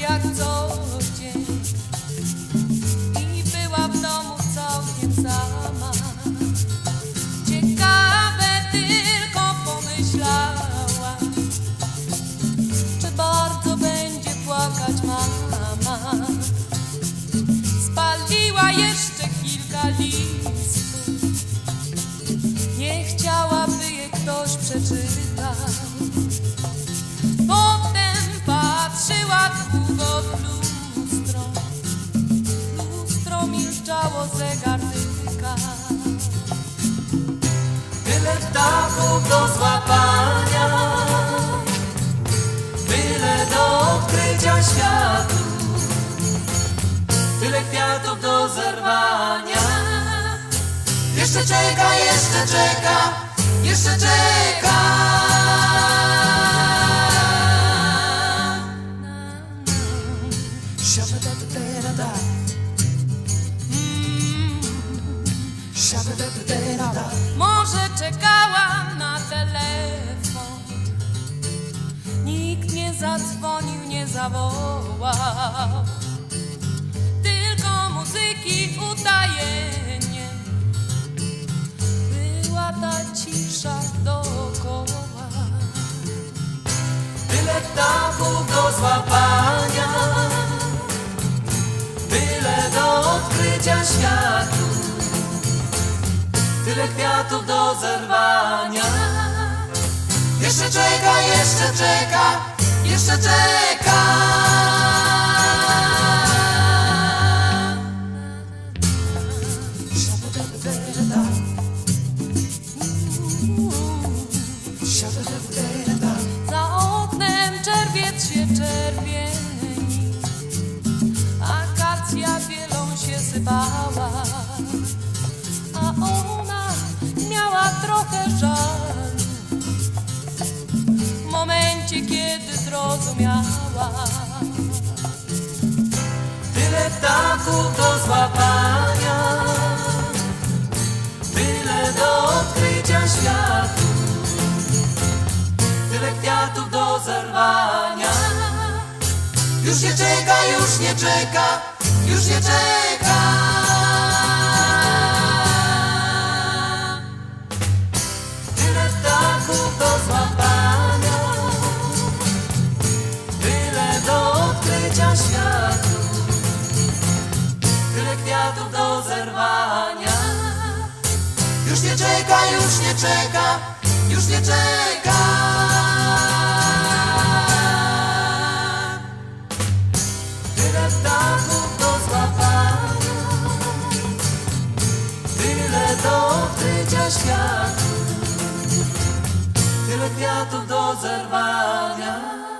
jak co dzień. I była w domu całkiem sama. Ciekawe tylko pomyślała Czy bardzo będzie płakać mama. Spaliła jeszcze kilka listów. Nie chciałaby je ktoś przeczytał. Potem milczało, zegar tyka. Tyle ptaków do złapania, tyle do odkrycia światu, tyle kwiatów do zerwania. Jeszcze czeka, jeszcze czeka, jeszcze czeka. Może czekałam na telefon. Nikt nie zadzwonił, nie zawołał. Tylko muzyki utajenie. Była ta cisza dookoła. Tyle ptaków do złapania, tyle do odkrycia światu, tyle kwiatów do zerwania. Jeszcze czeka, jeszcze czeka, jeszcze czeka. Ptaków do złapania, tyle do odkrycia światu, tyle kwiatów do zerwania. Już nie czeka, już nie czeka, już nie czeka. Już nie czeka, już nie czeka, już nie czeka. Tyle ptaków do złapania, tyle do odkrycia światu, tyle kwiatów do zerwania.